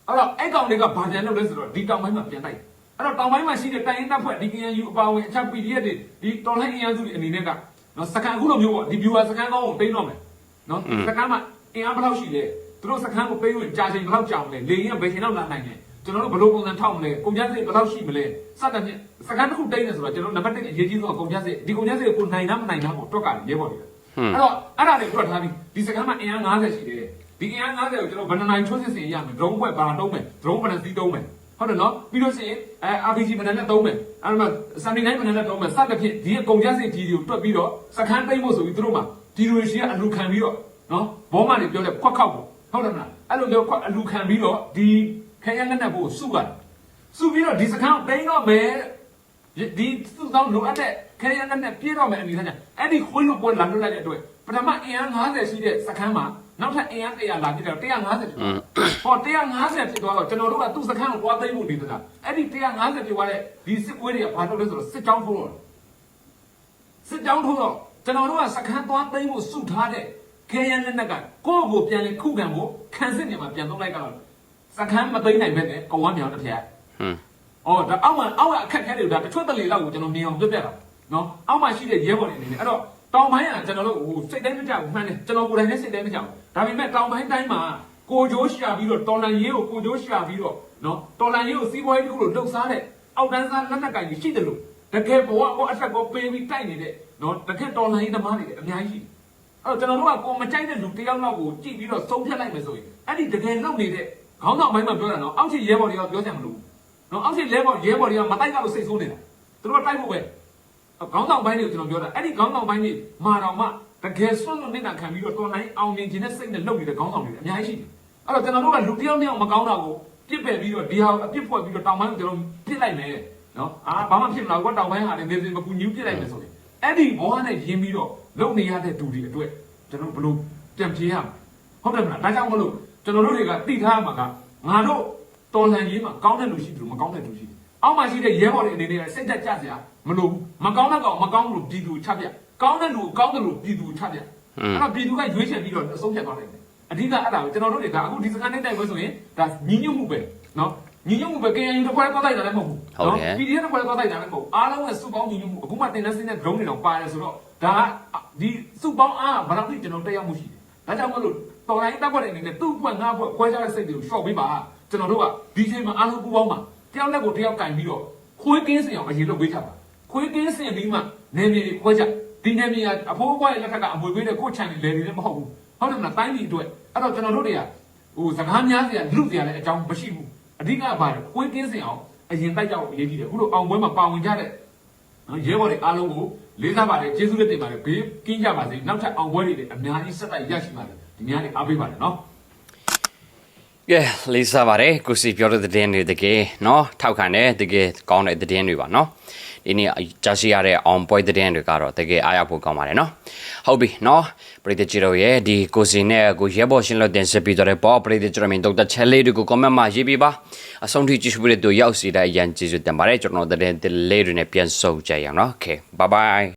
အဲ့တော့အဲ့ကောင်တွေကဘာပြန်လုပ်လဲဆိုတော့ဒီတောင်ပိုင်းမှာပြန်တိုက် အဲ့တော့တောင်ပိုင်းမှာရှိတဲ့တိုင်းရင်းတပ်ဖွဲ့ဒီ KNU အပါအဝင်အခြား PDF တွေဒီတော်လှန်အင်အားစုတွေအနေနဲ့ကနော်စကန်အခုလိုမျိုးပေါ့ဒီ viewer စကန်ကောင်းကိုပေးတော့မယ်နော်စကန်မှာအင်အားဘယ်လောက်ရှိလဲသူတို့စကန်ကိုပေးဝင်ကြာချိန်ဘယ်လောက်ကြာမလဲလေရင်ကဘယ်ချိန်လောက်လာနိုင်လဲကျွန်တော်တို့ဘယ်လိုပုံစံထောက်မလဲကုန်ကျစရိတ်ဘယ်လောက်ရှိမလဲစသဖြင့်စကန်တစ်ခုတိတ်နေဆိုတော့ကျွန်တော်နံပါတ်1အရေးကြီးဆုံးကကုန်ကျစရိတ်ဒီကုန်ကျစရိတ်ကိုနိုင်လားမနိုင်လားကိုတွက်ကရဲပေါ်တယ်အဲ့တော့အဲ့ဒါတွေတွက်ထားပြီးဒီစကန်မှာအင်အား90ရှိတယ်ဒီအင်အား90ကိုကျွန်တော်ဘယ်နှနိုင်ချိုးစစ်စင်ရမယ် drone ဘက်ဘာတုံးမယ် drone ဘယ်နှစီးတုံးမယ် ဟုတ်တယ်နော်ပြီးလို့ရှိရင်အဲ RPG ဘယ်နှနဲ့တုံးမယ်အဲ့မှာ79ဘယ်နှနဲ့တုံးမယ်စသဖြင့်ဒီကုန်ကျစရိတ်ဒီတွေကိုတွက်ပြီးတော့စကန်တိတ်ဖို့ဆိုပြီးသူတို့မှာဒီလိုရှိကအလူခံပြီးတော့နော်ဘောမတွေပြောလဲခွက်ခောက်ဖို့ဟုတ်တယ်မလားအဲ့လိုမျိုးခွက်အလူခံပြီးတော့ဒီခဲရလက်နဲ့ဖို့စုပါတယ်စုပြီးတော့ဒီစကန်ကိုတိတ်တော့မယ်ဒီစုဆောင်လိုအပ်တဲ့ခဲရလက်နဲ့ပြေးတော့မယ်အနေနဲ့အဲ့ဒီခွေးလို့ပွဲလာလွတ်လိုက်တဲ့အတွက်ပထမအင်အား90ရှိတဲ့စကန်မှာ နောက်ထပ်အင်အား100လာဖြစ်တော့150ဖြစ်သွားဟော150ဖြစ်သွားတော့ကျွန်တော်တို့ကသူ့စကန်ကိုသွားသိမ်းဖို့ဒီတလားအဲ့ဒီ150ဖြစ်သွားတဲ့ဒီစစ်ပွဲတွေကဘာလို့လဲဆိုတော့စစ်ကြောင်းထိုးတော့စစ်ကြောင်းထိုးတော့ကျွန်တော်တို့ကစခန်းသွားသိမ်းဖို့စုထားတဲ့ခဲရန်လက်နက်ကကိုယ့်ကိုပြန်လေခုခံဖို့ခံစစ်နေမှာပြန်သုံးလိုက်ကြတော့စခန်းမသိမ်းနိုင်မဲ့နဲ့ကောင်းဝမ်းမြောင်တစ်ဖက်ဟွန်း။အော်ဒါအောက်မှာအောက်ကအခက်ခဲတွေဒါတချွတ်တလေလောက်ကိုကျွန်တော်မြင်အောင်ပြပြတာနော်။အောက်မှာရှိတဲ့ရဲဘော်တွေအနေနဲ့အဲ့တော့ တောင်ပိုင်းကကျွန်တော်တို့ဟိုစိတ်တိုင်းမကြောက်ဘူးမှန်တယ်ကျွန်တော်ကိုယ်တိုင်လည်းစိတ်တိုင်းမကြောက်ဘူးဒါပေမဲ့တောင်ပိုင်းတိုင်းမှာကိုကြိုးရှာပြီးတော့တော်လန်ရေးကိုကိုကြိုးရှာပြီးတော့နော်တော်လန်ရေးကိုစီးပွားရေးတစ်ခုလိုလှုပ်ရှားတဲ့အောက်တန်းစားလက်နက်ကင်ကြီးရှိတယ်လို့တကယ်ဘဝကိုအထက်ကိုပေးပြီးတိုက်နေတဲ့နော်တကယ်တော်လန်ရေးသမားတွေလည်းအများကြီးရှိတယ်အဲ့တော့ကျွန်တော်တို့ကကိုမကြိုက်တဲ့လူတယောက်လောက်ကိုကြည့်ပြီးတော့ဆုံးဖြတ်လိုက်မယ်ဆိုရင်အဲ့ဒီတကယ်လုပ်နေတဲ့ခေါင်းဆောင်ပိုင်းမှာပြောတာနော်အောက်ခြေရဲဘော်တွေကပြောကြမလို့နော်အောက်ခြေရဲဘော်ရဲဘော်တွေကမတိုက်ကတော့စိတ်ဆိုးနေတာသူတို့ကတိုက်ဖို့ပဲ ခေါင်းဆောင်ပိုင်းတွေကိုကျွန်တော်ပြောတာအဲ့ဒီခေါင်းဆောင်ပိုင်းတွေမာတော်မှတကယ်ဆွတ်လွတ်နေတာခံပြီးတော့တော်နိုင်အောင်မြင်ခြင်းနဲ့စိတ်နဲ့လုပ်နေတဲ့ခေါင်းဆောင်တွေအများကြီးရှိတယ်အဲ့တော့ကျွန်တော်တို့ကလူတယောက်တယောက်မကောင်းတာကိုပြစ်ပယ်ပြီးတော့ဒီဟာအပြစ်ဖွဲ့ပြီးတော့တောင်ပိုင်းကိုကျွန်တော်ပြစ်လိုက်မယ်နော်အာဘာမှဖြစ်မလားကွာတောင်ပိုင်းဟာလည်းနေနေမကူညူးပြစ်လိုက်မယ်ဆိုရင်အဲ့ဒီဘောကနဲ့ယင်းပြီးတော့လုပ်နေရတဲ့သူတွေအတွက်ကျွန်တော်ဘလို့ပြန်ပြေးရမှာဟုတ်တယ်မလားဒါကြောင့်မလို့ကျွန်တော်တို့တွေကတိထားမှာကငါတို့တော်လန်ရေးမှာကောင်းတဲ့လူရှိတယ်လို့မကောင်းတဲ့လူရှိတယ် အောက်မှာရှိတဲ့ရဲဘော်တွေအနေနဲ့စိတ်သက်ကြစရာမလိုဘူးမကောင်းတဲ့ကောင်မကောင်းလို့ပြည်သူချပြကောင်းတဲ့လူကောင်းတယ်လို့ပြည်သူချပြအဲ့တော့ပြည်သူကရွေးချယ်ပြီးတော့အဆုံးဖြတ်သွားနိုင်တယ်အဓိကအဲ့ဒါကိုကျွန်တော်တို့တွေကအခုဒီစကန်နေတဲ့ပွဲဆိုရင်ဒါညီညွတ်မှုပဲနော်ညီညွတ်မှုပဲ KNU တစ်ခွဲသွားလိုက်တာလည်းမဟုတ်ဘူး PDF တစ်ခွဲသွားလိုက်တာလည်းမဟုတ်ဘူးအားလုံးကစုပေါင်းညီညွတ်မှုအခုမှတင်တဲ့စင်းတဲ့ drone တွေတော့ပါတယ်ဆိုတော့ဒါကဒီစုပေါင်းအားဘယ်လောက်ထိကျွန်တော်တက်ရောက်မှုရှိတယ်ဒါကြောင့်မလို့တော်လိုင်းတက်ခွက်တဲ့အနေနဲ့သူ့ဘက်ငါ့ဘက်ခွဲခြားတဲ့စိတ်တွေကိုရှော့ပေးပါကျွန်တော်တို့ကဒီချိန်မှာအားလုံးပူပေါင်းပါ တယောက်နဲ့ကိုတယောက်ကင်ပြီးတော့ခွေးကင်းစင်အောင်အရင်လုပ်ပေးကြပါခွေးကင်းစင်ပြီးမှနေမြေတွေခွဲကြဒီနေမြေကအဖိုးဘွားရဲ့လက်ထက်ကအမွေပေးတဲ့ကိုချန်တွေလေတွေလည်းမဟုတ်ဘူးဟုတ်တယ်မလားတိုင်းပြည်အတွက်အဲ့တော့ကျွန်တော်တို့တွေကဟိုစကားများစရာလူစရာလည်းအကြောင်းမရှိဘူးအဓိကကဘာလဲခွေးကင်းစင်အောင်အရင်တိုက်ကြအောင်အရေးကြီးတယ်အခုလိုအောင်ပွဲမှာပါဝင်ကြတဲ့နော်ရဲဘော်တွေအားလုံးကိုလေးစားပါတယ်ကျေးဇူးလက်တင်ပါတယ်ဘေးကင်းကြပါစေနောက်ထပ်အောင်ပွဲတွေလည်းအများကြီးဆက်တိုက်ရရှိပါစေဒီများတွေအားပေးပါတယ်နော် ကဲလေးစားပါတယ်ကိုစီပြောတဲ့သတင်းတွေတကယ်เนาะထောက်ခံတယ်တကယ်ကောင်းတဲ့သတင်းတွေပါเนาะဒီနေ့ကြားရှိရတဲ့အောင်ပွဲသတင်းတွေကတော့တကယ်အားရဖို့ကောင်းပါတယ်เนาะဟုတ်ပြီเนาะပရိသတ်ကြီးတို့ရဲ့ဒီကိုစီနဲ့ကိုရဲဘော်ရှင်လို့တင်ဆက်ပြီးတော့တဲ့ပေါ်ပရိသတ်ကြီးတို့မင်းတို့တဲ့ချက်လေးတွေကို comment မှာရေးပေးပါအဆုံးထိကြည့်ရှုပြီးတဲ့သူရောက်စီတဲ့အရန်ကျေးဇူးတင်ပါတယ်ကျွန်တော်တို့တဲ့လေးတွေနဲ့ပြန်ဆုံကြရအောင်เนาะ okay bye bye